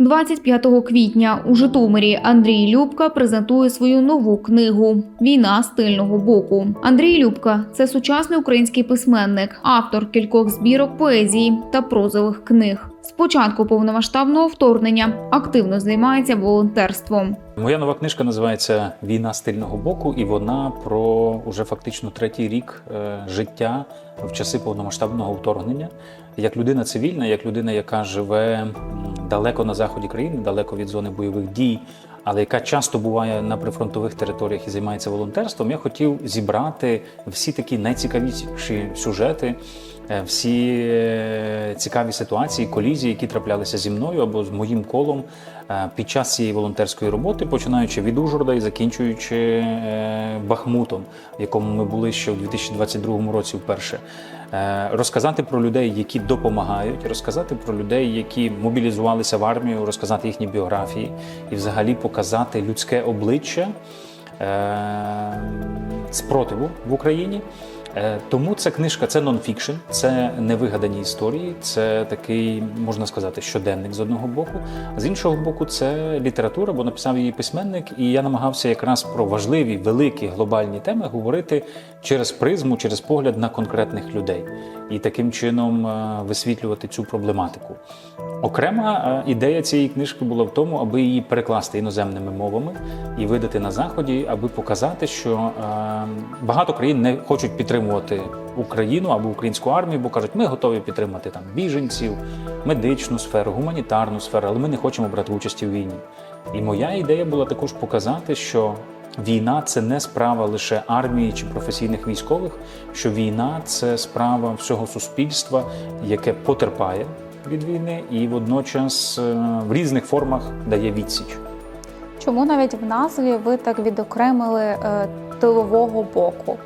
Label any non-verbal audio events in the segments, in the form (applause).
25 квітня у Житомирі Андрій Любка презентує свою нову книгу Війна з тильного боку. Андрій Любка це сучасний український письменник, автор кількох збірок поезії та прозових книг. З початку повномасштабного вторгнення активно займається волонтерством. Моя нова книжка називається Війна з тильного боку, і вона про уже фактично третій рік е, життя в часи повномасштабного вторгнення. Як людина цивільна, як людина, яка живе далеко на заході країни, далеко від зони бойових дій, але яка часто буває на прифронтових територіях і займається волонтерством, я хотів зібрати всі такі найцікавіші сюжети, всі е, цікаві ситуації, колізії, які траплялися зі мною або з моїм колом е, під час цієї волонтерської роботи, починаючи від Ужгорода і закінчуючи е, Бахмутом, в якому ми були ще у 2022 році вперше. Е, Розказати про людей, які допомагають, розказати про людей, які мобілізувалися в армію, розказати їхні біографії і взагалі показати людське обличчя е, спротиву в Україні. Е, Тому ця книжка це нонфікшн, це невигадані історії, це такий, можна сказати, щоденник з одного боку. А з іншого боку, це література, бо написав її письменник, і я намагався якраз про важливі, великі глобальні теми говорити через призму, через погляд на конкретних людей і таким чином е, висвітлювати цю проблематику. Окрема е, ідея цієї книжки була в тому, аби її перекласти іноземними мовами і видати на заході, аби показати, що багато країн не хочуть підтримувати Україну або українську армію, бо кажуть, ми готові підтримати там біженців, медичну сферу, гуманітарну сферу, але ми не хочемо брати участі в війні. І моя ідея була також показати, що війна це не справа лише армії чи професійних військових, що війна це справа всього суспільства, яке потерпає від війни і водночас е, в різних формах дає відсіч. Чому навіть в назві ви так відокремили е, тилового боку?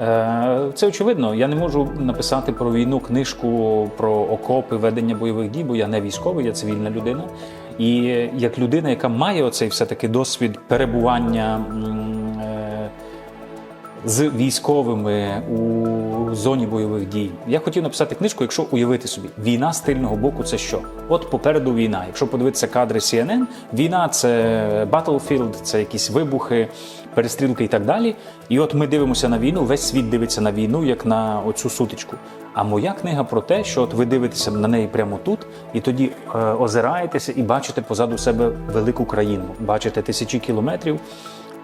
Е, Це очевидно. Я не можу написати про війну книжку про окопи ведення бойових дій, бо я не військовий, я цивільна людина. І як людина, яка має оцей все-таки досвід перебування е, з військовими у зоні бойових дій, я хотів написати книжку, якщо уявити собі, війна з тильного боку це що? От попереду війна. Якщо подивитися кадри CNN, війна це battlefield, це якісь вибухи, перестрілки і так далі. І от ми дивимося на війну, весь світ дивиться на війну як на оцю сутичку. А моя книга про те, що от ви дивитеся на неї прямо тут, і тоді е, озираєтеся і бачите позаду себе велику країну, бачите тисячі кілометрів.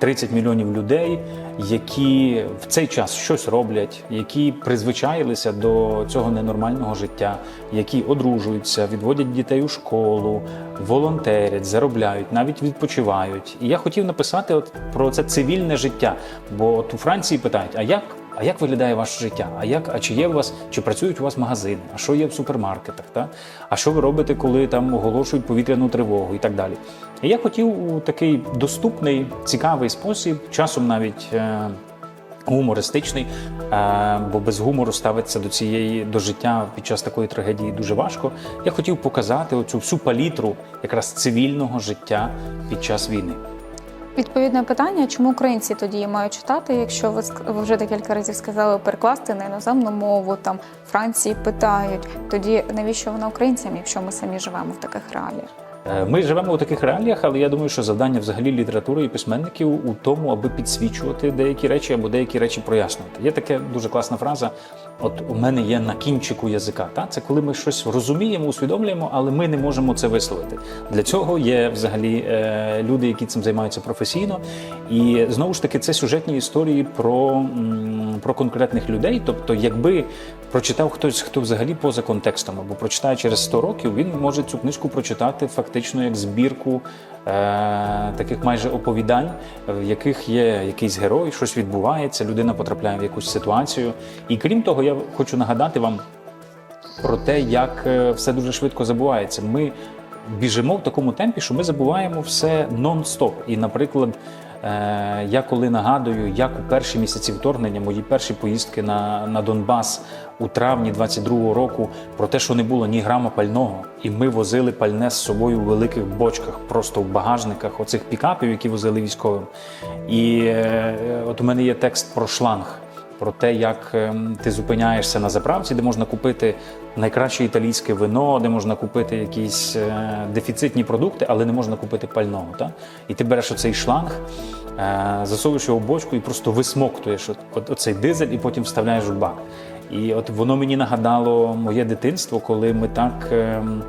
30 мільйонів людей, які в цей час щось роблять, які призвичаїлися до цього ненормального життя, які одружуються, відводять дітей у школу, волонтерять, заробляють, навіть відпочивають. І я хотів написати от про це цивільне життя. Бо от у Франції питають: а як? А як виглядає ваше життя? А як, а чи є у вас, чи працюють у вас магазини? А що є в супермаркетах? Та? А що ви робите, коли там оголошують повітряну тривогу і так далі? І я хотів у такий доступний, цікавий спосіб, часом навіть. е, Гумористичний, е, бо без гумору ставитися до цієї до життя під час такої трагедії дуже важко. Я хотів показати оцю всю палітру якраз цивільного життя під час війни. Відповідне питання, чому українці тоді мають читати, якщо ви ви вже декілька разів сказали перекласти на іноземну мову, там Франції питають, тоді навіщо вона українцям, якщо ми самі живемо в таких реаліях? Е, Ми живемо у таких реаліях, але я думаю, що завдання взагалі літератури і письменників у тому, аби підсвічувати деякі речі або деякі речі прояснювати. Є така дуже класна фраза: от у мене є на кінчику язика. Та це коли ми щось розуміємо, усвідомлюємо, але ми не можемо це висловити. Для цього є взагалі е, люди, які цим займаються професійно. І знову ж таки, це сюжетні історії про, про конкретних людей. Тобто, якби прочитав хтось, хто взагалі поза контекстом, або прочитає через 100 років, він може цю книжку прочитати фактично як збірку таких майже оповідань, в яких є якийсь герой, щось відбувається, людина потрапляє в якусь ситуацію. І крім того, я хочу нагадати вам про те, як е, все дуже швидко забувається. Ми біжимо в такому темпі, що ми забуваємо все нон-стоп. І, наприклад, е, я коли нагадую, як у перші місяці вторгнення, мої перші поїздки на, на Донбас у травні 22-го року, про те, що не було ні грама пального, і ми возили пальне з собою у великих бочках, просто в багажниках оцих пікапів, які возили військовим. І е, от у мене є текст про шланг. Про те, як ем, ти зупиняєшся на заправці, де можна купити найкраще італійське вино, де можна купити якісь е, дефіцитні продукти, але не можна купити пального. Та? І ти береш оцей шланг, е, засовуєш його в бочку і просто висмоктуєш оцей дизель і потім вставляєш в бак. І от воно мені нагадало моє дитинство, коли ми так. ем,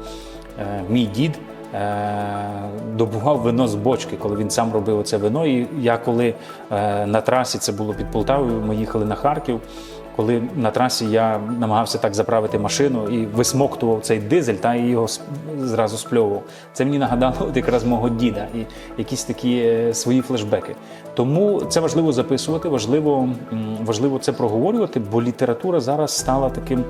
е, мій дід добував вино з бочки, коли він сам робив оце вино. І я коли е, на трасі це було під Полтавою, ми їхали на Харків. Коли на трасі я намагався так заправити машину і висмоктував цей дизель, та і його зразу спльовував. Це мені нагадало от якраз мого діда і якісь такі е, свої флешбеки. Тому це важливо записувати, важливо, важливо це проговорювати, бо література зараз стала таким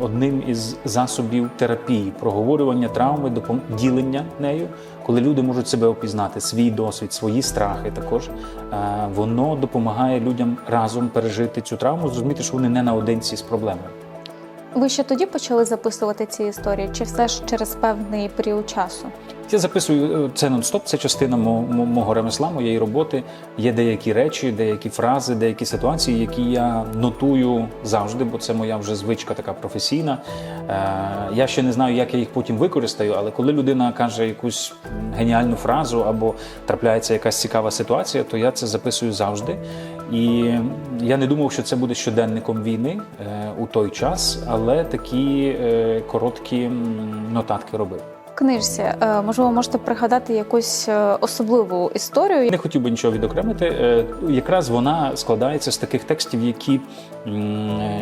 одним із засобів терапії, проговорювання травми, ділення нею, коли люди можуть себе опізнати, свій досвід, свої страхи також. Е, Воно допомагає людям разом пережити цю травму, зрозуміти, що вони не наодинці з проблемою. Ви ще тоді почали записувати ці історії, чи все ж через певний період часу? Я записую е, це нон-стоп, це частина мо- мо- мого ремесла, моєї роботи. Є деякі речі, деякі фрази, деякі ситуації, які я нотую завжди, бо це моя вже звичка така професійна. Е, Я ще не знаю, як я їх потім використаю, але коли людина каже якусь геніальну фразу або трапляється якась цікава ситуація, то я це записую завжди. І я не думав, що це буде щоденником війни е, у той час, але такі е, короткі нотатки робив. Книжці, е, можливо, можете пригадати якусь особливу історію. Не хотів би нічого відокремити. Якраз вона складається з таких текстів, які,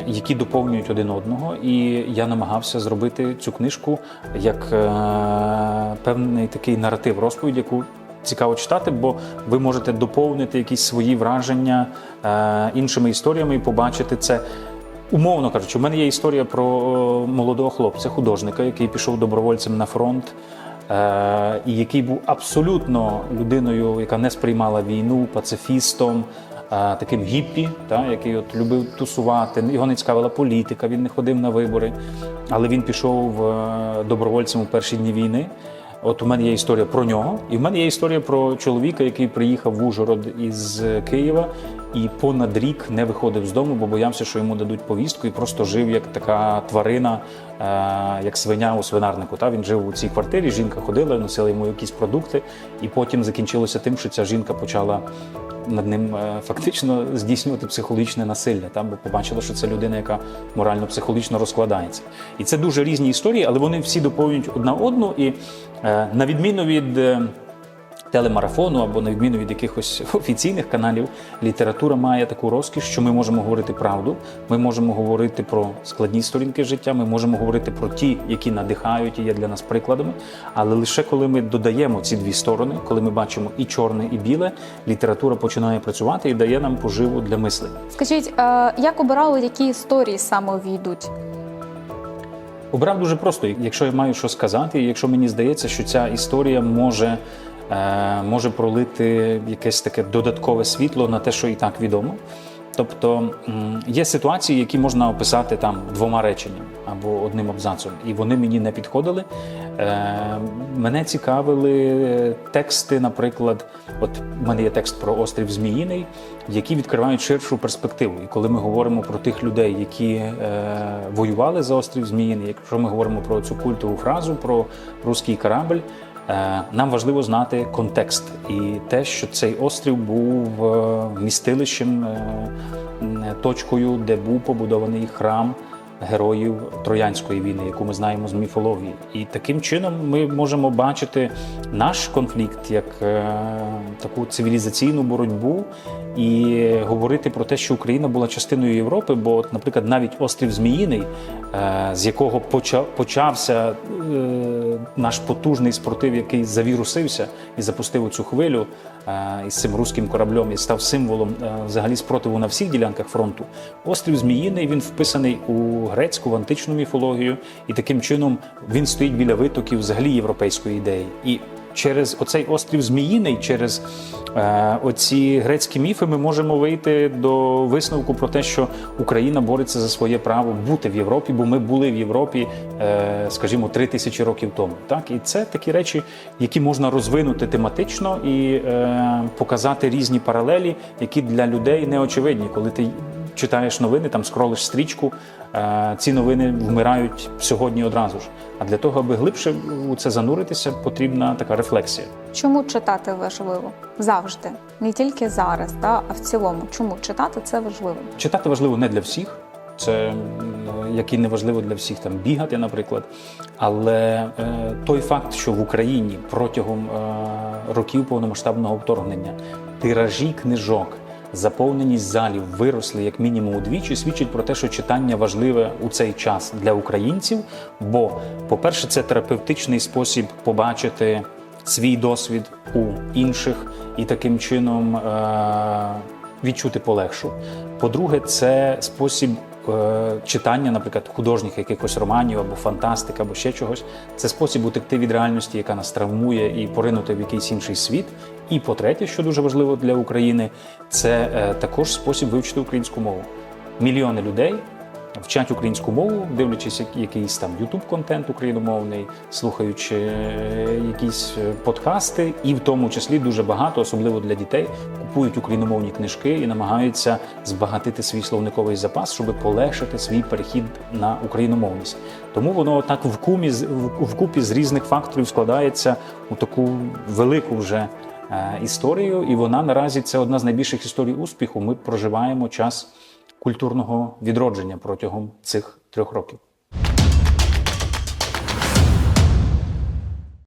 які доповнюють один одного. І я намагався зробити цю книжку як певний такий наратив, розповідь, яку цікаво читати, бо ви можете доповнити якісь свої враження е, іншими історіями і побачити це. Умовно кажучи, у мене є історія про е, молодого хлопця, художника, який пішов добровольцем на фронт, е, і який був абсолютно людиною, яка не сприймала війну, пацифістом, е, таким гіппі, та, який от любив тусувати. Його не цікавила політика, він не ходив на вибори, але він пішов е, добровольцем у перші дні війни. От у мене є історія про нього, і в мене є історія про чоловіка, який приїхав в Ужгород із Києва і понад рік не виходив з дому, бо боявся, що йому дадуть повістку, і просто жив як така тварина, е, як свиня у свинарнику. Та він жив у цій квартирі. Жінка ходила, носила йому якісь продукти, і потім закінчилося тим, що ця жінка почала. Над ним е, фактично здійснювати психологічне насилля, та, бо побачила, що це людина, яка морально-психологічно розкладається. І це дуже різні історії, але вони всі доповнюють одна одну. І е, на відміну від е, телемарафону або на відміну від якихось (laughs) офіційних каналів, література має таку розкіш, що ми можемо говорити правду, ми можемо говорити про складні сторінки життя, ми можемо говорити про ті, які надихають і є для нас прикладами. Але лише коли ми додаємо ці дві сторони, коли ми бачимо і чорне, і біле, література починає працювати і дає нам поживу для мислення. Скажіть, е, як обирали, які історії саме увійдуть? Обрав дуже просто. Якщо я маю що сказати, і якщо мені здається, що ця історія може, може пролити якесь таке додаткове світло на те, що і так відомо. Тобто є ситуації, які можна описати там двома реченнями або одним абзацом, і вони мені не підходили. Е, мене цікавили тексти, наприклад, от в мене є текст про острів Зміїний, які відкривають ширшу перспективу. І коли ми говоримо про тих людей, які е, воювали за острів Зміїний, якщо ми говоримо про цю культову фразу про руський корабль, е, нам важливо знати контекст і те, що цей острів був е, містилищем, е, точкою, де був побудований храм героїв Троянської війни, яку ми знаємо з міфології. І таким чином ми можемо бачити наш конфлікт як е, таку цивілізаційну боротьбу і говорити про те, що Україна була частиною Європи, бо, от, наприклад, навіть острів Зміїний, е, з якого поча- почався е, наш потужний спортив, який завірусився і запустив цю хвилю із цим руським кораблем і став символом е, взагалі спротиву на всіх ділянках фронту. Острів Зміїний він вписаний у грецьку в античну міфологію, і таким чином він стоїть біля витоків взагалі європейської ідеї. І через оцей острів Зміїний, через е, оці грецькі міфи, ми можемо вийти до висновку про те, що Україна бореться за своє право бути в Європі, бо ми були в Європі, е, скажімо, три тисячі років тому. Так, і це такі речі, які можна розвинути тематично і е, показати різні паралелі, які для людей не очевидні, коли ти читаєш новини, там скролиш стрічку, е, ці новини вмирають сьогодні одразу ж. А для того, аби глибше у це зануритися, потрібна така рефлексія. Чому читати важливо завжди, не тільки зараз, та, а в цілому. Чому читати це важливо? Читати важливо не для всіх. Це м, як і не важливо для всіх там бігати, наприклад. Але е, той факт, що в Україні протягом е, років повномасштабного вторгнення тиражі книжок, заповненість залів виросли як мінімум удвічі, свідчить про те, що читання важливе у цей час для українців. Бо, по-перше, це терапевтичний спосіб побачити свій досвід у інших і таким чином е- відчути полегшу. По-друге, це спосіб е, читання, наприклад, художніх якихось романів або фантастик, або ще чогось. Це спосіб утекти від реальності, яка нас травмує, і поринути в якийсь інший світ. І по-третє, що дуже важливо для України, це е, також спосіб вивчити українську мову. Мільйони людей вчать українську мову, дивлячись як- якийсь там youtube контент україномовний, слухаючи е, якісь е, подкасти, і в тому числі дуже багато, особливо для дітей, купують україномовні книжки і намагаються збагатити свій словниковий запас, щоб полегшити свій перехід на україномовність. Тому воно так вкупі з різних факторів складається у таку велику вже історію, і вона наразі це одна з найбільших історій успіху. Ми проживаємо час культурного відродження протягом цих трьох років.